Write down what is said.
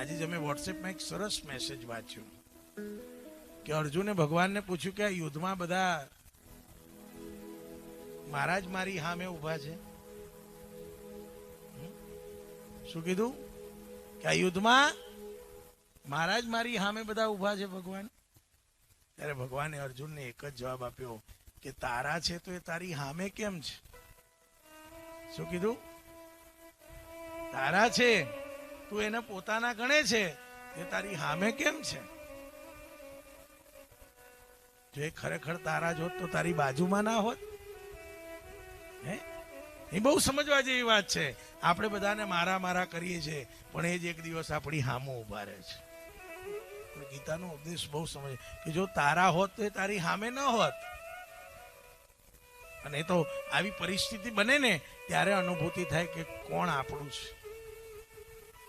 આજે જ અમે વોટ્સએપમાં એક સરસ મેસેજ વાંચ્યો. કે અર્જુને ભગવાનને પૂછ્યું કે આ યુદ્ધમાં બધા મહારાજ મારી સામે ઊભા છે? શું કીધું? કે આ યુદ્ધમાં મહારાજ મારી સામે બધા ઊભા છે ભગવાન? ત્યારે ભગવાને અર્જુનને એક જ જવાબ આપ્યો કે તારા છે તો એ તારી સામે કેમ છે? શું કીધું? તારા છે તું એને પોતાના ગણે છે, એ તારી સામે કેમ છે? જો એ ખરેખર તારા જોત તો તારી બાજુમાં ના હોત? હે? એ બહુ સમજવા જેવી વાત છે. આપણે બધાને મારા મારા કરીએ છીએ પણ એ જ એક દિવસ આપણી હામો ઊભા રહે છે. ગીતાનો ઉપદેશ બહુ સમજ કે જો તારા હોત તો એ તારી સામે ન હોત. અને એ તો આવી પરિસ્થિતિ બને ને, ત્યારે અનુભૂતિ થાય કે કોણ આપણું છે?